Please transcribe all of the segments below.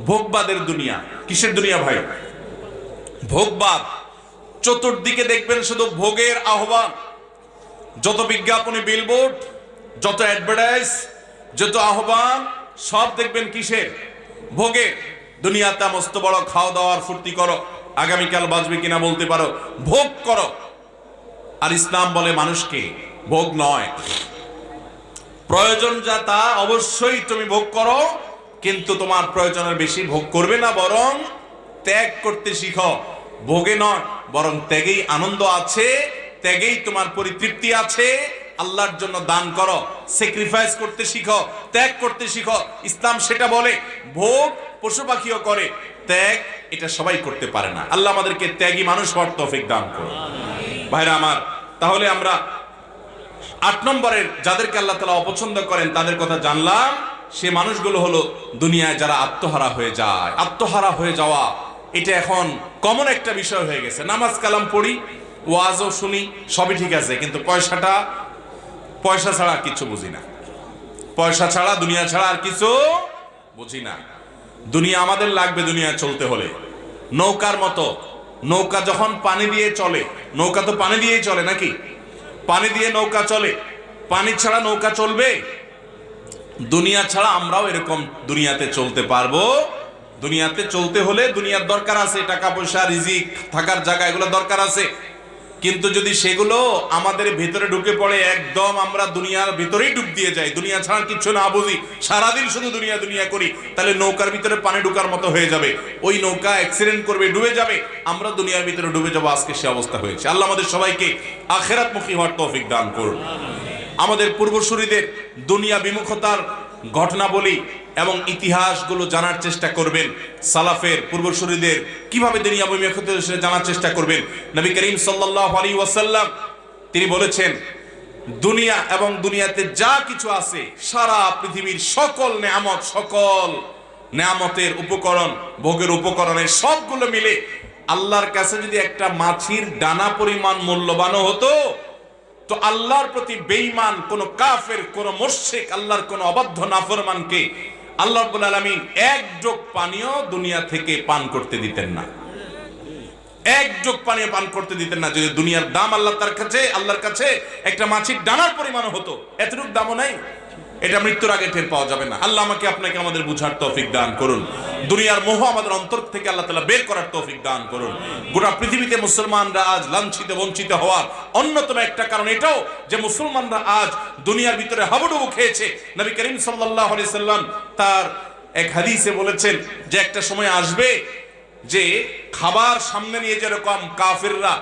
ভোগবাদের দুনিয়া। কিসের দুনিয়া ভাই? ভোগবাদ। চতুর্দিকে দেখবেন শুধু ভোগের আহ্বান। যত বিজ্ঞাপনী বিলবোর্ড যত অ্যাডভার্টাইজ যত আহ্বান, সব দেখবেন কিসের? ভোগের। দুনিয়াতে মস্ত বড় খাওয়া দাওয়ার ফুর্তি করো। আগামীকাল বাঁচবে কিনা বলতে পারো। ভোগ করো। আর ইসলাম বলে মানুষকে ভোগ নয়। প্রয়োজন যা তা অবশ্যই তুমি ভোগ করো। কিন্তু তোমার প্রয়োজনের বেশি ভোগ করবে না, বরং ত্যাগ করতে শিখো। ভোগে নয়, বরং ত্যাগেই আনন্দ আছে, ত্যাগেই তোমার পরিতৃপ্তি আছে। আল্লাহর জন্য দান করো স্যাক্রিফাইস করতে শিখো, ত্যাগ করতে শিখো। ইসলাম সেটা বলে, ভোগ পশু পাখিও করে, ত্যাগ এটা সবাই করতে পারে না। আল্লাহ আমাদেরকে ত্যাগী মানুষ হওয়ার তৌফিক দান করো ভাইরা আমার, তাহলে আমরা আট নম্বরের যাদেরকে আল্লাহ তালা অপছন্দ করেন তাদের কথা জানলাম। সে মানুষগুলো হলো দুনিয়ায় যারা আত্মহারা হয়ে যায়। আত্মহারা হয়ে যাওয়া, এটা এখন কমন একটা বিষয় হয়ে গেছে। নামাজ কালাম পড়ি, ওয়াজও শুনি, সবই ঠিক আছে, কিন্তু পয়সাটা, পয়সা ছাড়া আর কিছু বুঝি না। পয়সা ছাড়া, দুনিয়া ছাড়া আর কিছু বুঝি না। দুনিয়া আমাদের লাগবে দুনিয়া চলতে হলে। নৌকার মতো। নৌকা যখন পানি দিয়ে চলে, নৌকা তো পানি দিয়েই চলে নাকি? পানি দিয়ে নৌকা চলে। পানি ছাড়া নৌকা চলবে? দুনিয়া ছাড়া আমরাও এরকম দুনিয়াতে চলতে পারব। দুনিয়াতে চলতে হলে দুনিয়ার দরকার আছে, টাকা পয়সা, রিজিক, থাকার জায়গা, এগুলো দরকার আছে। কিন্তু যদি সেগুলো আমাদের ভিতরে ঢুকে পড়ে, একদম আমরা দুনিয়ার ভিতরেই ডুব দিয়ে যাই। দুনিয়া ছাড়া কিছু না বুঝি, সারাদিন শুধু দুনিয়া দুনিয়া করি, তাহলে নৌকার ভিতরে পানি ঢুকার মতো হয়ে যাবে। ওই নৌকা অ্যাক্সিডেন্ট করবে, ডুবে যাবে। আমরা দুনিয়ার ভিতরে ডুবে যাব, আজকে সে অবস্থা হয়েছে। আল্লাহ আমাদের সবাইকে আখেরাতমুখী হওয়ার তৌফিক দান করুন। আমাদের পূর্বসূরীদের দুনিয়া বিমুখতার ঘটনা বলি এবং ইতিহাসগুলো জানার চেষ্টা করবেন। সালাফের পূর্বসূরীদের কীভাবে দুনিয়া বিমুখতা জানার চেষ্টা করবেন? নবী করিম সাল্লাল্লাহু আলাইহি ওয়াসাল্লাম তিনি বলেছেন, দুনিয়া এবং দুনিয়াতে যা কিছু আছে, সারা পৃথিবীর সকল নেয়ামত, সকল নেয়ামতের উপকরণ, ভোগের উপকরণের সবগুলো মিলে আল্লাহর কাছে যদি একটা মাছির ডানা পরিমাণ মূল্যবানও হতো তো আল্লাহর প্রতি বেঈমান কোন কাফের, কোন মোর্শেক আল্লাহর কোন অবাধ্য নাফরমানকে আল্লাহ রাব্বুল আলামিন এক যোগ পানীয় দুনিয়া থেকে পান করতে দিতেন না। এক যোগ পানীয় পান করতে দিতেন না। যদি দুনিয়ার দাম আল্লাহ তার কাছে, আল্লাহর কাছে একটা মাছির ডানার পরিমাণ হতো, এতটুকু দামও নাই। এটা মৃত্যুর আগে টের পাওয়া যাবে না। আল্লাহ আমাকে আপনাকে আমাদের বুঝার তৌফিক দান করুন। দুনিয়ার মোহ আমাদের অন্তর থেকে আল্লাহ তালা বের করার তৌফিক দান করুন। গোটা পৃথিবীতে মুসলমানরা আজ লাঞ্ছিত, বঞ্চিত হওয়ার অন্যতম একটা কারণ এটাও যে মুসলমানরা আজ দুনিয়ার ভিতরে হাবুডুবু খেয়েছে। নবী করিম সাল্লাহ সাল্লাম তার এক হাদিসে বলেছেন যে একটা সময় আসবে যে খাবার সামনে নিয়ে যেরকম কাফিররা,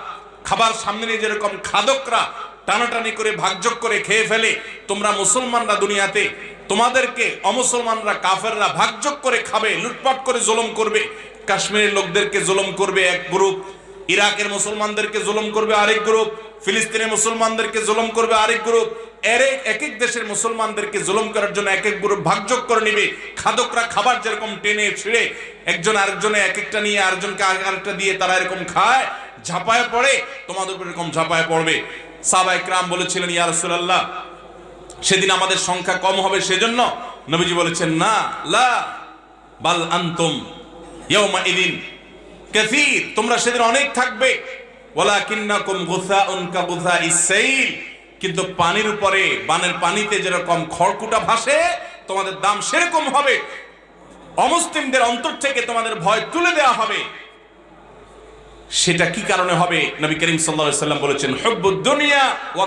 খাবার সামনে নিয়ে যেরকম খাদকরা টানাটানি করে, ভাগযোগ করে খেয়ে ফেলে। তোমরা মুসলমানরা দুনিয়াতে, তোমাদেরকে অমুসলমানরা, কাফেররা ভাগযোগ করে খাবে, লুটপাট করে জুলুম করবে। কাশ্মীরের লোকদেরকে জুলুম করবে এক গ্রুপ, ইরাকের মুসলমানদেরকে জুলুম করবে আরেক গ্রুপ, ফিলিস্তিনের মুসলমানদেরকে জুলুম করবে আরেক গ্রুপ। এর এক এক দেশের মুসলমানদেরকে জুলুম করার জন্য এক এক গ্রুপ ভাগযোগ করে নিবে। খাদকরা খাবার যেরকম টেনে ছিঁড়ে, একজন আরেকজনে এক একটা নিয়ে আরেকজনকে আরেকটা দিয়ে তারা এরকম খায়, ঝাঁপায় পড়ে, তোমাদের উপর এরকম ঝাঁপায় পড়বে। সাবা ইকরাম বলেছিলেন, ইয়া রাসূলুল্লাহ, সেদিন আমাদের সংখ্যা কম হবে সেজন্য নবীজি বলেছেন, না, লা, বাল আনতুম ইয়াউমা ইদিন কাসীর, তোমরা সেদিন অনেক থাকবে। ওয়ালাকিন্নাকুম গুসাউন কা গুসাইস সাইল কিন্তু পানির উপরে, বানের পানিতে যেরকম খড়কুটা ভাসে, তোমাদের দাম সেরকম হবে। অমুসলিমদের অন্তর থেকে তোমাদের ভয় তুলে দেওয়া হবে। সেটা কি কারণে হবে? নবী করিম সাল্লাম বলেছেন হুব্বুদ দুনিয়া ওয়া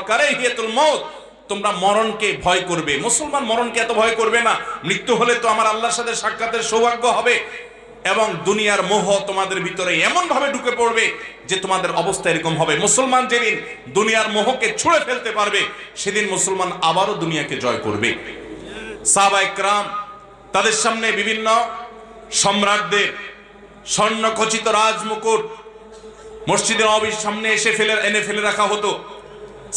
তোমরা মরণকে ভয় করবে। মুসলমান মরণকে এত ভয় করবে না। মৃত্যু হলে তো আমার আল্লাহর সাথে সাক্ষাতের সৌভাগ্য হবে এবং দুনিয়ার মোহ তোমাদের ভিতরে এমন ভাবে ঢুকে পড়বে যে তোমাদের অবস্থা এরকম হবে। মুসলমান যেদিন দুনিয়ার মোহকে ছুঁড়ে ফেলতে পারবে, সেদিন মুসলমান আবারও দুনিয়াকে জয় করবে। সাহাবা ইকরাম তাদের সামনে বিভিন্ন সম্রাটদের স্বর্ণখচিত রাজমুকুট মসজিদের নবীর সামনে এসে ফেলে, এনে ফেলে রাখা হতো।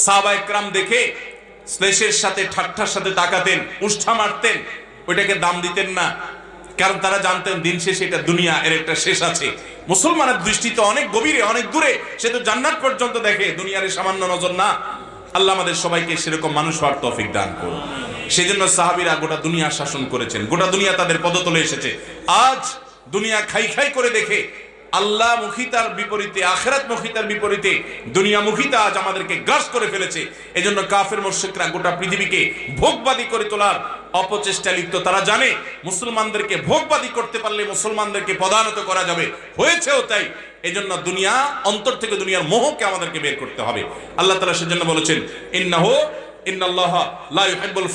সাহাবা ইকরাম দেখে স্লেশের সাথে, ঠাট্টার সাথে তাকাতেন, উষ্ঠা মারতেন, ওইটাকে দাম দিতেন না। কারণ তারা জানতেন, দিন শেষে এটা দুনিয়া, এর একটা শেষ আছে। মুসলমানের দৃষ্টি তো অনেক গভীরে, অনেক দূরে। সে তো জান্নাত পর্যন্ত দেখে, দুনিয়ার সামান্য নজর না। আল্লাহ আমাদের সবাইকে সেরকম মানুষ হওয়ার তৌফিক দান করুন। সেই জন্য সাহাবিরা গোটা দুনিয়া শাসন করেছেন, গোটা দুনিয়া তাদের পদতলে এসেছে। আজ দুনিয়া খাই খাই করে দেখে আল্লাহ মুখিতার বিপরীতে আখেরাত মুখিতার বিপরীতে দুনিয়া মুখিতা আজ আমাদেরকে গ্রাস করে ফেলেছে। এজন্য কাফের মোর্শেকরা গোটা পৃথিবীকে ভোগবাদী করে তোলার অপচেষ্টা লিপ্ত। তারা জানে মুসলমানদেরকে ভোগবাদী করতে পারলে মুসলমানদেরকে পদানত করা যাবে। হয়েছেও তাই। এজন্য দুনিয়া, অন্তর থেকে দুনিয়ার মোহকে আমাদেরকে বের করতে হবে। আল্লাহ তালা সেজন্য বলেছেন, ইন্নাহু, ইন্নাল্লাহ লা ইউহিব্বুল